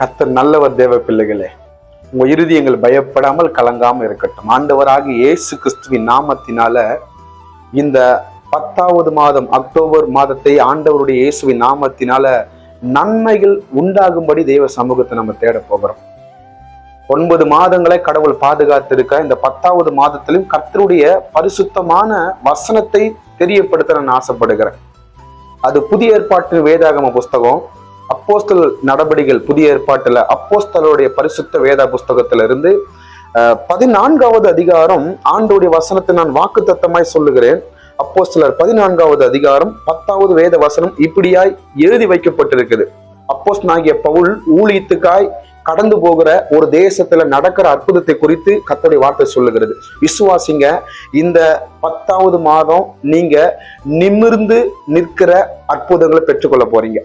கர்த்தர் நல்லவர் தேவ பிள்ளைகளே உங்க இருதயங்கள் பயப்படாமல் கலங்காமல் இருக்கட்டும். ஆண்டவராக இயேசு கிறிஸ்துவின் நாமத்தினால இந்த பத்தாவது மாதம் அக்டோபர் மாதத்தை ஆண்டவருடைய இயேசுவின் நாமத்தினால நன்மைகள் உண்டாகும்படி தெய்வ சமூகத்தை நம்ம தேட போகிறோம். ஒன்பது மாதங்களை கடவுள் பாதுகாத்திருக்க இந்த பத்தாவது மாதத்திலும் கர்த்தருடைய பரிசுத்தமான வசனத்தை தெரியப்படுத்த நான் ஆசைப்படுகிறேன். அது புதிய ஏற்பாட்டு வேதாகம புஸ்தகம் அப்போஸ்தல் நடபடிகள் புதிய ஏற்பாட்டுல அப்போஸ்தலோடைய பரிசுத்த வேதா புஸ்தகத்திலிருந்து பதினான்காவது அதிகாரம் ஆண்டோடைய வசனத்தை நான் வாக்குத்தத்தமாய் சொல்லுகிறேன். அப்போஸ்தலர் பதினான்காவது அதிகாரம் பத்தாவது வேத வசனம் இப்படியாய் எழுதி வைக்கப்பட்டிருக்குது. அப்போஸ் நாகிய பவுல் ஊழியத்துக்காய் கடந்து போகிற ஒரு தேசத்துல நடக்கிற அற்புதத்தை குறித்து கத்தோடைய வார்த்தை சொல்லுகிறது. விசுவாசிங்க இந்த பத்தாவது மாதம் நீங்க நிமிர்ந்து நிற்கிற அற்புதங்களை பெற்றுக்கொள்ள போறீங்க.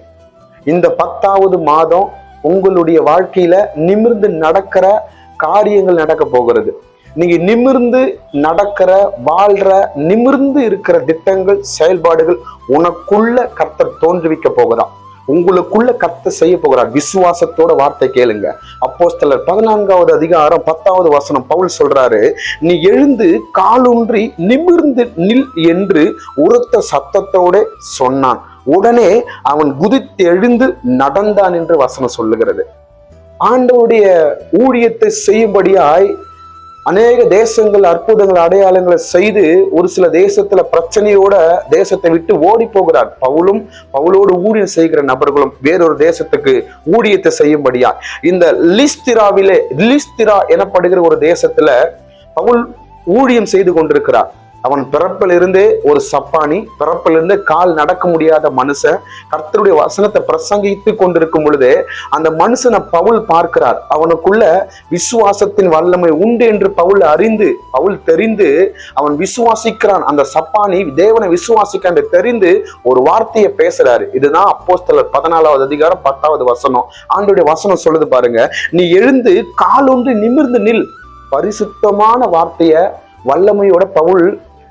இந்த பத்தாவது மாதம் உங்களுடைய வாழ்க்கையில நிமிர்ந்து நடக்கிற காரியங்கள் நடக்க போகிறது. நீங்க நிமிர்ந்து நடக்கிற வாழ்ற நிமிர்ந்து இருக்கிற திட்டங்கள் செயல்பாடுகள் உனக்குள்ள கர்த்தர் தோன்றுவிக்க போகுதா உங்களுக்குள்ள கத்த செய்ய போகிறார். விசுவாசத்தோட வார்த்தை கேளுங்க. அப்போ சிலர் பதினான்காவது அதிகாரம் பத்தாவது வசனம் பவுல் சொல்றாரு நீ எழுந்து காலூன்றி நிமிர்ந்து நில் என்று உரத்த சத்தத்தோட சொன்னான். உடனே அவன் குதித்து எழுந்து நடந்தான் என்று வசனம் சொல்லுகிறது. ஆண்டவருடைய ஊழியத்தை செய்யும்படியாய் அநேக தேசங்கள் அற்புதங்கள் அடையாளங்களை செய்து ஒரு சில தேசத்துல பிரச்சனையோட தேசத்தை விட்டு ஓடி போகிறார். பவுலும் பவுலோடு ஊழியம் செய்கிற நபர்களும் வேறொரு தேசத்துக்கு ஊழியத்தை செய்யும்படியா இந்த லிஸ்திராவிலே லிஸ்திரா எனப்படுகிற ஒரு தேசத்துல பவுல் ஊழியம் செய்து கொண்டிருக்கிறார். அவன் பிறப்பிலிருந்தே ஒரு சப்பானி பிறப்பிலிருந்து கால் நடக்க முடியாத மனுஷன் கர்த்தருடைய வசனத்தை பிரசங்கித்து கொண்டிருக்கும் பொழுது அந்த மனுஷனை பவுல் பார்க்கிறார். அவனுக்குள்ள விசுவாசத்தின் வல்லமை உண்டு என்று பவுல் அறிந்து பவுல் தெரிந்து அவன் விசுவாசிக்கிறான். அந்த சப்பானி தேவனை விசுவாசிக்க என்று தெரிந்து ஒரு வார்த்தையை பேசுறாரு. இதுதான் அப்போஸ்தலர் பதினாலாவது அதிகாரம் பத்தாவது வசனம். ஆண்டுடைய வசனம் சொல்லுது பாருங்க நீ எழுந்து காலொன்று நிமிர்ந்து நில். பரிசுத்தமான வார்த்தைய வல்லமையோட பவுல்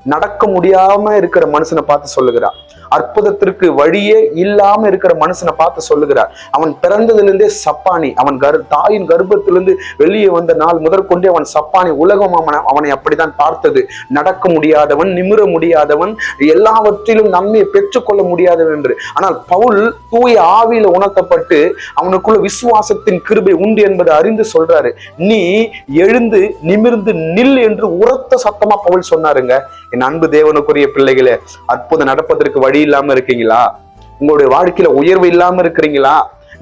நடக்க முடியாம இருக்கிற மனுஷனை பார்த்து சொல்லுகிறான் அற்புதத்திற்கு வழியே இல்லாம இருக்கிற மனுஷனை பார்த்து சொல்லுகிறார். அவன் பிறந்ததிலிருந்தே சப்பானி. அவன் கரு தாயின் கர்ப்பத்திலிருந்து வெளியே வந்த நாள் முதற்கொண்டே அவன் சப்பானி உலகம் அவனை அவனை அப்படித்தான் பார்த்தது. நடக்க முடியாதவன் நிமிர முடியாதவன் எல்லாவற்றிலும் நன்மையை பெற்றுக்கொள்ள முடியாதவன் என்று. ஆனால் பவுல் தூய ஆவியில உணர்த்தப்பட்டு அவனுக்குள்ள விசுவாசத்தின் கிருபை உண்டு என்பதை அறிந்து சொல்றாரு. நீ எழுந்து நிமிர்ந்து நில் என்று உரத்த சத்தமா பவுல் சொன்னாருங்க. என் அன்பு தேவனுக்குரிய பிள்ளைகளே அற்புதம் நடப்பதற்கு வழி இல்லாம இருக்கீங்களா? உங்களுடைய வாழ்க்கையில உயர்வு இல்லாம இருக்கிறீங்களா?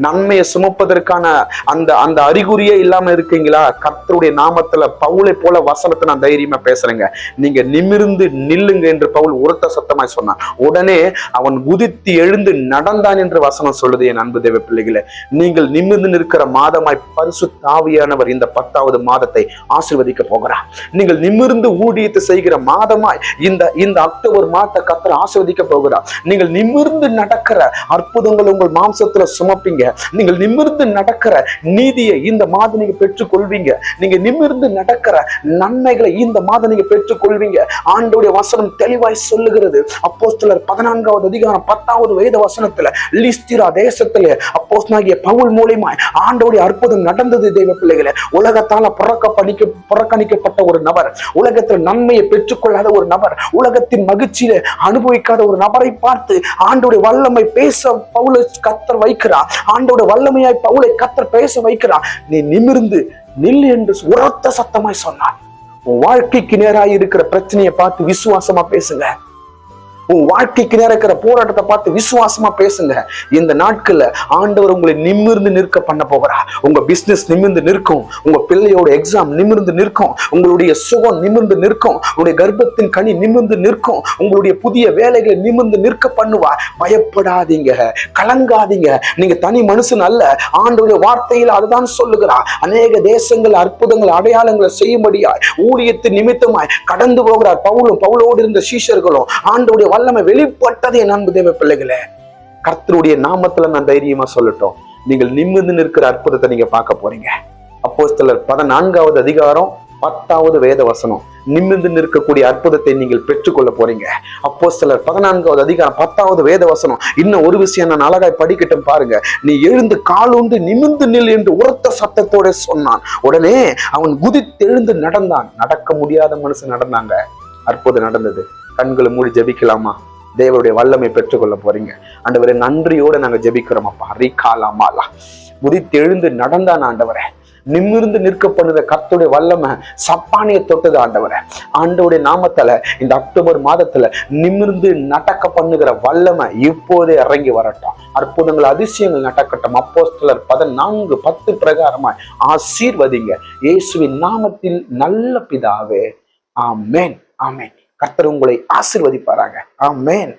நன்மையை சுமப்பதற்கான அந்த அந்த அறிகுறியே இல்லாம இருக்கீங்களா? கர்த்தருடைய நாமத்துல பவுலை போல வசனத்தை நான் தைரியமா பேசுறேங்க. நீங்க நிமிர்ந்து நில்லுங்க என்று பவுல் உரத்த சத்தமாய் சொன்னான். உடனே அவன் குதித்து எழுந்து நடந்தான் என்று வசனம் சொல்லுது என் அன்பு தேவ பிள்ளைகளே. நீங்கள் நிமிர்ந்து நிற்கிற மாதமாய் பரிசு தாவியானவர் இந்த பத்தாவது மாதத்தை ஆசிர்வதிக்க போகிறார். நீங்கள் நிமிர்ந்து ஊழியத்தை செய்கிற மாதமாய் இந்த இந்த அக்டோபர் மாதத்தை கத்தர் ஆசிர்வதிக்க போகிறார். நீங்கள் நிமிர்ந்து நடக்கிற அற்புதங்கள் உங்கள் மாம்சத்துல சுமப்பீங்க. நீங்கள் நிமிர்ந்து நடக்கிற நீதியை இந்த மாதம் நீங்க பெற்றுக் கொள்வீங்க நீங்க நிமிர்ந்து நடக்கிற நன்மைகளை இந்த மாதம் நீங்க பெற்றுக் கொள்வீங்க ஆண்டோடைய வசனம் தெளிவாய் சொல்லுகிறது. அப்போஸ்தலர் பதினான்காவது அதிகாரம் பத்தாவது வேத வசனத்துல லிஸ்திரா தேசத்துல அப்போஸ்தனாகிய பவுல் மூலியமாய் ஆண்டோடைய அற்புதம் நடந்தது தெய்வ பிள்ளைகளை. உலகத்தால புறக்க பணிக்க புறக்கணிக்கப்பட்ட ஒரு நபர் உலகத்தில் நன்மையை பெற்றுக்கொள்ளாத ஒரு நபர் உலகத்தின் மகிழ்ச்சியில அனுபவிக்காத ஒரு நபரை பார்த்து ஆண்டோடைய வல்லமை பேச பவுல கத்தர் வைக்கிறார். ஆண்டோட வல்லமையாய் பவுலை கத்தர் பேச வைக்கிறார். நீ நிமிர்ந்து நில் என்று உரத்த சத்தமாய் சொன்னார். உன் வாழ்க்கைக்கு நேராக இருக்கிற பிரச்சனையை பார்த்து விசுவாசமா பேசுங்க. உன் வாழ்க்கைக்கு நேரம் இருக்கிற போராட்டத்தை பார்த்து விசுவாசமா பேசுங்க. இந்த நாட்கள்ல ஆண்டவர் உங்களை நிமிர்ந்து நிற்க பண்ண போகிறா உங்க பிசினஸ் நிமிர்ந்து நிற்கும். உங்க பிள்ளையோட எக்ஸாம் நிமிர்ந்து நிற்கும். உங்களுடைய சுகம் நிமிர்ந்து நிற்கும். உங்களுடைய கர்ப்பத்தின் கனி நிமிர்ந்து நிற்கும். உங்களுடைய புதிய வேலைகளை நிமிர்ந்து நிற்க பண்ணுவா. பயப்படாதீங்க. கலங்காதீங்க. நீங்க தனி மனுஷன் அல்ல. ஆண்டோடைய வார்த்தையில் அதுதான் சொல்லுகிறா. அநேக தேசங்கள் அற்புதங்கள் அடையாளங்களை செய்யும்படியாய் ஊழியத்தின் நிமித்தமாய் கடந்து போகிறார் பவுலும் பவுலோடு இருந்த சீஷர்களும். ஆண்டோடைய வல்லமை வெளிப்பட்டது என் அன்பு தேவ பிள்ளைகளே. கர்த்தருடைய நாமத்துல நான் தைரியமா சொல்லட்டும். நீங்கள் நிமிர்ந்து நிற்கிற அற்புதத்தை நீங்க பார்க்க போறீங்க. அப்போ சிலர் பதினான்காவது அதிகாரம் பத்தாவது வேத வசனம். நிமிர்ந்து நிற்கக்கூடிய அற்புதத்தை நீங்கள் பெற்றுக்கொள்ள போறீங்க. அப்போ சிலர் பதினான்காவது அதிகாரம் பத்தாவது வேத வசனம். இன்னும் ஒரு விஷயம் நான் அழகாய் படிக்கட்டும் பாருங்க. நீ எழுந்து காலுண்டு நிமிர்ந்து நில் என்று உரத்த சத்தத்தோட சொன்னான். உடனே அவன் குதித்தெழுந்து நடந்தான். நடக்க முடியாத மனுஷன் நடந்தாங்க. அற்புதம் நடந்தது. கண்களை மூடி ஜெபிக்கலாமா? தேவருடைய வல்லமை பெற்றுக்கொள்ள போறீங்க. ஆண்டவரே நன்றியோட நாங்க ஜபிக்கிறோம் அப்பா. ரீகாலாமாலா. குதித்தெழுந்து நடந்தான் ஆண்டவரே. நிமிர்ந்து நிற்க பண்ணுற கத்துடைய வல்லமை சப்பானிய தொட்டது ஆண்டவரை. ஆண்டவுடைய நாமத்துல இந்த அக்டோபர் மாதத்துல நிமிர்ந்து நடக்க பண்ணுகிற வல்லமை இப்போதே இறங்கி வரட்டும். அற்புதங்கள் அதிசயங்கள் நடக்கட்டும். அப்போஸ்தலர் பதினான்கு பத்து பிரகாரமாய் ஆசீர்வதிங்க. இயேசுவின் நாமத்தில் நல்ல பிதாவே. ஆமேன். ஆமேன். கர்த்தர் உங்களை ஆசிர்வதிப்பாராங்க ஆமேன்.